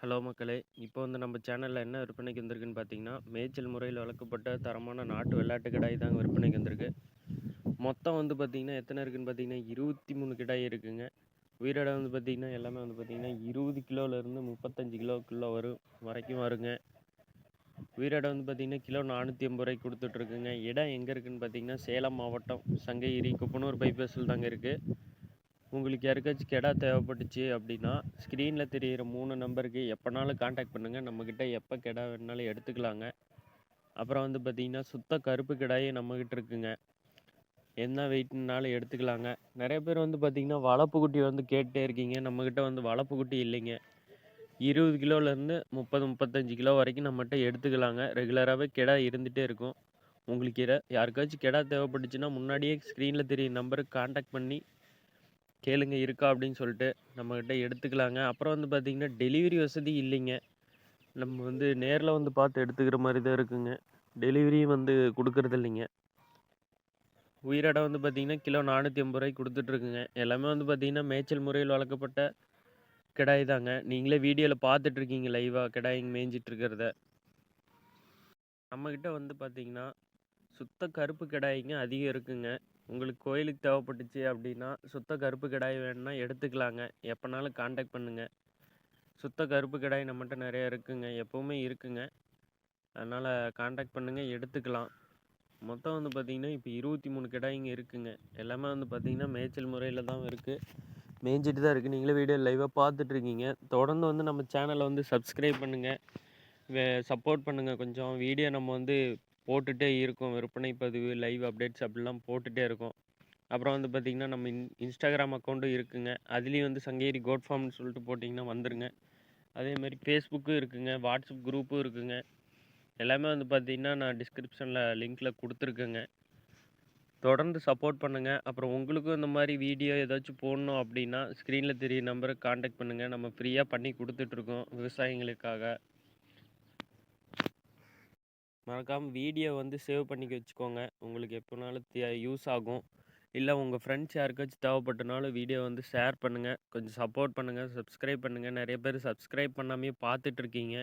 Hello மக்களே! இப்போ வந்து நம்ம சேனலில் என்ன விற்பனைக்கு வந்திருக்குன்னு பார்த்தீங்கன்னா, மேய்ச்சல் முறையில் வளர்க்கப்பட்ட தரமான நாட்டு விளையாட்டு கிடாய் தாங்க விற்பனைக்கு வந்திருக்கு. மொத்தம் வந்து பார்த்தீங்கன்னா, எத்தனை இருக்குன்னு பார்த்தீங்கன்னா, 23 கிடாய் இருக்குங்க. உயிரிடம் வந்து பார்த்தீங்கன்னா, எல்லாமே வந்து பார்த்திங்கன்னா இருபது கிலோலேருந்து முப்பத்தஞ்சு கிலோக்குள்ளே வரும் வரைக்கும் வருங்க. உயிரிடம் வந்து பார்த்தீங்கன்னா, கிலோ நானூற்றி எண்பது ரூபாய்க்கு கொடுத்துட்ருக்குங்க இடம் எங்கே இருக்குதுன்னு பார்த்தீங்கன்னா, சேலம் மாவட்டம் சங்ககிரி, குப்பனூர் பைபாஸில் தாங்க இருக்குது உங்களுக்கு யாருக்காச்சும் கெடா தேவைப்பட்டுச்சு அப்படின்னா, ஸ்க்ரீனில் தெரியிற மூணு நம்பருக்கு எப்போனாலும் காண்டாக்ட் பண்ணுங்க. நம்மக்கிட்ட எப்போ கெடா வேணுனாலும் எடுத்துக்கலாங்க. அப்புறம் வந்து பார்த்திங்கன்னா சுத்த கருப்பு கெடாயே நம்மகிட்ட இருக்குங்க. என்ன வெயிட்னாலும் எடுத்துக்கலாங்க. நிறைய பேர் வந்து பார்த்திங்கன்னா வளப்பு குட்டி வந்து கேட்டுட்டே இருக்கீங்க. நம்மக்கிட்ட வந்து வளப்பு குட்டி இல்லைங்க. 20 கிலோலேருந்து 30, 35 கிலோ வரைக்கும் நம்மகிட்ட எடுத்துக்கலாங்க. ரெகுலராகவே கெடா இருந்துகிட்டே இருக்கும். உங்களுக்கு யாருக்காச்சும் கெடா தேவைப்பட்டுச்சுன்னா, முன்னாடியே ஸ்க்ரீனில் தெரியும் நம்பருக்கு காண்டாக்ட் பண்ணி கேளுங்க இருக்கா அப்படின்னு சொல்லிட்டு நம்மக்கிட்ட எடுத்துக்கலாங்க. அப்புறம் வந்து பார்த்தீங்கன்னா, டெலிவரி வசதி இல்லைங்க. நம்ம வந்து நேரில் வந்து பார்த்து எடுத்துக்கிற மாதிரி தான் இருக்குங்க. டெலிவரியும் வந்து கொடுக்குறதில்லிங்க உயிரிடம் வந்து பார்த்தீங்கன்னா, கிலோ நானூற்றி ஐம்பது ரூபாய்க்கு கொடுத்துட்ருக்குங்க எல்லாமே வந்து பார்த்தீங்கன்னா, மேய்ச்சல் முறையில் வளர்க்கப்பட்ட கிடாய் தாங்க. நீங்களே வீடியோவில் பார்த்துட்ருக்கீங்க லைவாக கிடாய்ங்க மேய்ஞ்சிட்டு இருக்கிறத. வந்து பார்த்தீங்கன்னா, சுத்த கருப்பு கிடாய்ங்க அதிகம் இருக்குங்க. உங்களுக்கு கோயிலுக்கு தேவைப்பட்டுச்சு அப்படின்னா, சுத்த கருப்பு கிடாய் வேணும்னா எடுத்துக்கலாங்க. எப்போனாலும் காண்டாக்ட் பண்ணுங்கள் சுத்த கருப்பு கிடாய் நம்மகிட்ட நிறையா இருக்குங்க. எப்போவுமே இருக்குங்க. அதனால் காண்டாக்ட் பண்ணுங்கள் எடுத்துக்கலாம். மொத்தம் வந்து பார்த்திங்கன்னா இப்போ 23 கிடாய்ங்க இருக்குங்க. எல்லாமே வந்து பார்த்தீங்கன்னா, மேய்ச்சல் முறையில் தான் இருக்குது மேய்ஞ்சிட்டு தான் இருக்குது நீங்களே வீடியோ லைவாக பார்த்துட்ருக்கீங்க. தொடர்ந்து வந்து நம்ம சேனலை வந்து சப்ஸ்கிரைப் பண்ணுங்கள் வே சப்போர்ட் பண்ணுங்கள் கொஞ்சம். வீடியோ நம்ம வந்து போட்டுகிட்டே இருக்கும் விற்பனை பதிவு, லைவ் அப்டேட்ஸ் அப்படிலாம் போட்டுட்டே இருக்கும் அப்புறம் வந்து பார்த்திங்கன்னா நம்ம இன் இன்ஸ்டாகிராம் அக்கௌண்ட்டும் இருக்குங்க. அதுலேயும் வந்து சங்ககிரி கோட் ஃபார்ம்னு சொல்லிட்டு போட்டிங்கன்னா வந்துருங்க. அதேமாரி ஃபேஸ்புக்கும் இருக்குங்க. வாட்ஸ்அப் குரூப்பும் இருக்குங்க. எல்லாமே வந்து பார்த்திங்கன்னா நான் டிஸ்கிரிப்ஷனில் லிங்க்கில் கொடுத்துருக்கேங்க தொடர்ந்து சப்போர்ட் பண்ணுங்கள் அப்புறம் உங்களுக்கும் இந்த மாதிரி வீடியோ ஏதாச்சும் போடணும் அப்படின்னா, ஸ்க்ரீனில் தெரிய நம்பருக்கு காண்டாக்ட் பண்ணுங்கள் நம்ம ஃப்ரீயாக பண்ணி கொடுத்துட்ருக்கோம் விவசாயிங்களுக்காக. மறக்காமல் வீடியோ வந்து சேவ் பண்ணி வச்சுக்கோங்க. உங்களுக்கு எப்போனாலும் தே யூஸ் ஆகும். இல்லை உங்கள் ஃப்ரெண்ட்ஸ் யாருக்காச்சும் தேவைப்பட்டனாலும் வீடியோ வந்து ஷேர் பண்ணுங்க. கொஞ்சம் சப்போர்ட் பண்ணுங்கள் சப்ஸ்கிரைப் பண்ணுங்கள் நிறைய பேர் சப்ஸ்கிரைப் பண்ணாமே பார்த்துட்ருக்கீங்க.